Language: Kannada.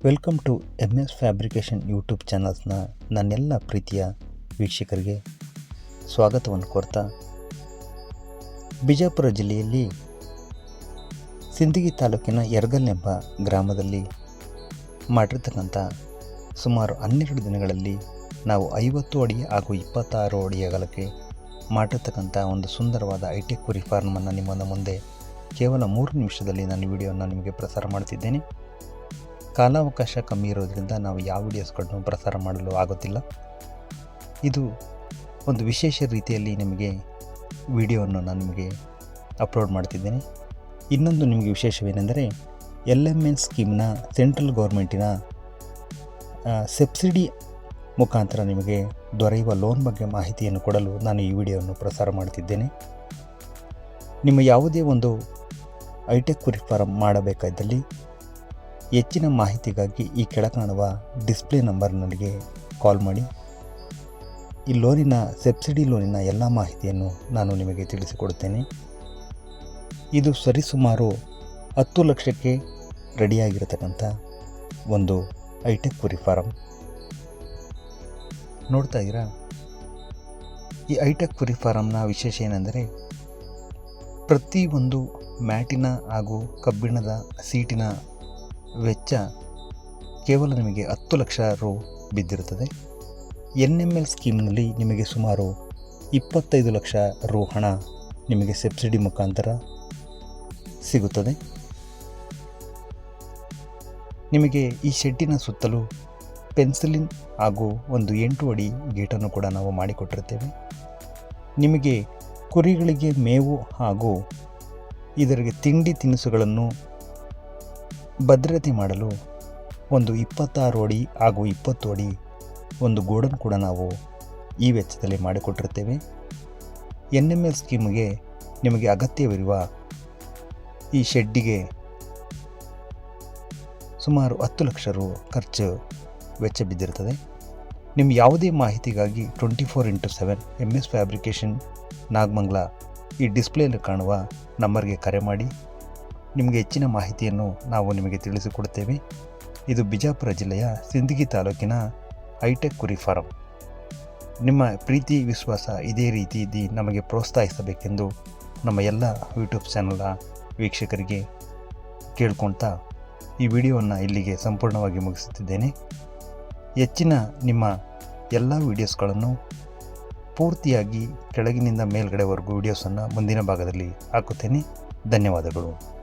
Welcome to M S fabrication YouTube ಚಾನಲ್ಸ್ನ ನನ್ನೆಲ್ಲ ಪ್ರೀತಿಯ ವೀಕ್ಷಕರಿಗೆ ಸ್ವಾಗತವನ್ನು ಕೊಡ್ತಾ ಬಿಜಾಪುರ ಜಿಲ್ಲೆಯಲ್ಲಿ ಸಿಂದಗಿ ತಾಲೂಕಿನ ಯರ್ಗಲ್ ಎಂಬ ಗ್ರಾಮದಲ್ಲಿ ಮಾಡಿರ್ತಕ್ಕಂಥ ಸುಮಾರು ಹನ್ನೆರಡು ದಿನಗಳಲ್ಲಿ ನಾವು ಐವತ್ತು ಅಡಿ ಹಾಗೂ ಇಪ್ಪತ್ತಾರು ಅಡಿ ಅಗಲಕ್ಕೆ ಮಾಡಿರ್ತಕ್ಕಂಥ ಒಂದು ಸುಂದರವಾದ ಐಟೆಕ್ ಕುರಿ ಫಾರ್ಮನ್ನು ನಿಮ್ಮನ್ನು ಮುಂದೆ ಕೇವಲ ಮೂರು ನಿಮಿಷದಲ್ಲಿ ನಾನು ವಿಡಿಯೋನ ನಿಮಗೆ ಪ್ರಸಾರ ಮಾಡ್ತಿದ್ದೇನೆ. ಕಾಲಾವಕಾಶ ಕಮ್ಮಿ ಇರೋದ್ರಿಂದ ನಾವು ಯಾವ ವಿಡಿಯೋಸ್ಗಳನ್ನು ಪ್ರಸಾರ ಮಾಡಲು ಆಗುತ್ತಿಲ್ಲ. ಇದು ಒಂದು ವಿಶೇಷ ರೀತಿಯಲ್ಲಿ ನಿಮಗೆ ವಿಡಿಯೋವನ್ನು ನಾನು ನಿಮಗೆ ಅಪ್ಲೋಡ್ ಮಾಡ್ತಿದ್ದೇನೆ. ಇನ್ನೊಂದು ನಿಮಗೆ ವಿಶೇಷವೇನೆಂದರೆ ಎಲ್ ಎಂ ಎನ್ ಸ್ಕೀಮ್ನ ಸೆಂಟ್ರಲ್ ಗೌರ್ಮೆಂಟಿನ ಸಬ್ಸಿಡಿ ಮುಖಾಂತರ ನಿಮಗೆ ದೊರೆಯುವ ಲೋನ್ ಬಗ್ಗೆ ಮಾಹಿತಿಯನ್ನು ಕೊಡಲು ನಾನು ಈ ವಿಡಿಯೋವನ್ನು ಪ್ರಸಾರ ಮಾಡ್ತಿದ್ದೇನೆ. ನಿಮ್ಮ ಯಾವುದೇ ಒಂದು ಐಟೆಕ್ ಕುರಿ ಫಾರಂ ಮಾಡಬೇಕಾದಲ್ಲಿ ಹೆಚ್ಚಿನ ಮಾಹಿತಿಗಾಗಿ ಈ ಕೆಳಕಾಣುವ ಡಿಸ್ಪ್ಲೇ ನಂಬರ್ ಕಾಲ್ ಮಾಡಿ. ಈ ಲೋನಿನ, ಸಬ್ಸಿಡಿ ಲೋನಿನ ಎಲ್ಲ ಮಾಹಿತಿಯನ್ನು ನಾನು ನಿಮಗೆ ತಿಳಿಸಿಕೊಡುತ್ತೇನೆ. ಇದು ಸರಿಸುಮಾರು ಹತ್ತು ಲಕ್ಷಕ್ಕೆ ರೆಡಿಯಾಗಿರತಕ್ಕಂಥ ಒಂದು ಐಟೆಕ್ ಕುರಿ ಫಾರಂ. ನೋಡ್ತಾ ಇದ್ದೀರಾ? ಈ ಐಟೆಕ್ ಕುರಿ ಫಾರಮ್ನ ವಿಶೇಷ ಏನೆಂದರೆ, ಪ್ರತಿಯೊಂದು ಮ್ಯಾಟಿನ ಹಾಗೂ ಕಬ್ಬಿಣದ ಸೀಟಿನ ವೆಚ್ಚ ಕೇವಲ ನಿಮಗೆ ಹತ್ತು ಲಕ್ಷ ರು ಬಿದ್ದಿರುತ್ತದೆ. ಎನ್ ಎಂ ಎಲ್ ಸ್ಕೀಮ್ನಲ್ಲಿ ನಿಮಗೆ ಸುಮಾರು ಇಪ್ಪತ್ತೈದು ಲಕ್ಷ ರು ಹಣ ನಿಮಗೆ ಸಬ್ಸಿಡಿ ಮುಖಾಂತರ ಸಿಗುತ್ತದೆ. ನಿಮಗೆ ಈ ಶೆಡ್ಡಿನ ಸುತ್ತಲೂ ಪೆನ್ಸಿಲಿನ್ ಹಾಗೂ ಒಂದು ಎಂಟು ಅಡಿ ಗೇಟನ್ನು ಕೂಡ ನಾವು ಮಾಡಿಕೊಟ್ಟಿರ್ತೇವೆ ನಿಮಗೆ ಕುರಿಗಳಿಗೆ ಮೇವು ಹಾಗೂ ಇದರಿಗೆ ತಿಂಡಿ ತಿನಿಸುಗಳನ್ನು ಭದ್ರತೆ ಮಾಡಲು ಒಂದು ಇಪ್ಪತ್ತಾರು ಅಡಿ ಹಾಗೂ ಇಪ್ಪತ್ತು ಅಡಿ ಒಂದು ಗೋಡನ್ ಕೂಡ ನಾವು ಈ ವೆಚ್ಚದಲ್ಲಿ ಮಾಡಿಕೊಟ್ಟಿರ್ತೇವೆ ಎನ್ ಎಂ ಎಲ್ ಸ್ಕೀಮ್ಗೆ ನಿಮಗೆ ಅಗತ್ಯವಿರುವ ಈ ಶೆಡ್ಡಿಗೆ ಸುಮಾರು ಹತ್ತು ಲಕ್ಷ ರು ಖರ್ಚು ವೆಚ್ಚ ಬಿದ್ದಿರ್ತದೆ ನಿಮ್ಮ ಯಾವುದೇ ಮಾಹಿತಿಗಾಗಿ twenty four into seven M S fabrication Nagamangala ಈ ಡಿಸ್ಪ್ಲೇಲಿ ಕಾಣುವ ನಂಬರ್ಗೆ ಕರೆ ಮಾಡಿ. ನಿಮಗೆ ಹೆಚ್ಚಿನ ಮಾಹಿತಿಯನ್ನು ನಾವು ನಿಮಗೆ ತಿಳಿಸಿಕೊಡುತ್ತೇವೆ. ಇದು ಬಿಜಾಪುರ ಜಿಲ್ಲೆಯ ಸಿಂದಗಿ ತಾಲೂಕಿನ ಹೈಟೆಕ್ ಕುರಿ ಫಾರಂ. ನಿಮ್ಮ ಪ್ರೀತಿ, ವಿಶ್ವಾಸ ಇದೇ ರೀತಿ ಇದ್ದು ನಮಗೆ ಪ್ರೋತ್ಸಾಹಿಸಬೇಕೆಂದು ನಮ್ಮ ಎಲ್ಲ ಯೂಟ್ಯೂಬ್ ಚಾನಲ್ನ ವೀಕ್ಷಕರಿಗೆ ಕೇಳ್ಕೊಳ್ತಾ ಈ ವಿಡಿಯೋವನ್ನು ಇಲ್ಲಿಗೆ ಸಂಪೂರ್ಣವಾಗಿ ಮುಗಿಸುತ್ತಿದ್ದೇನೆ. ಹೆಚ್ಚಿನ ನಿಮ್ಮ ಎಲ್ಲ ವೀಡಿಯೋಸ್ಗಳನ್ನು ಪೂರ್ತಿಯಾಗಿ ಕೆಳಗಿನಿಂದ ಮೇಲ್ಗಡೆವರೆಗೂ ವೀಡಿಯೋಸನ್ನು ಮುಂದಿನ ಭಾಗದಲ್ಲಿ ಹಾಕುತ್ತೇನೆ. ಧನ್ಯವಾದಗಳು.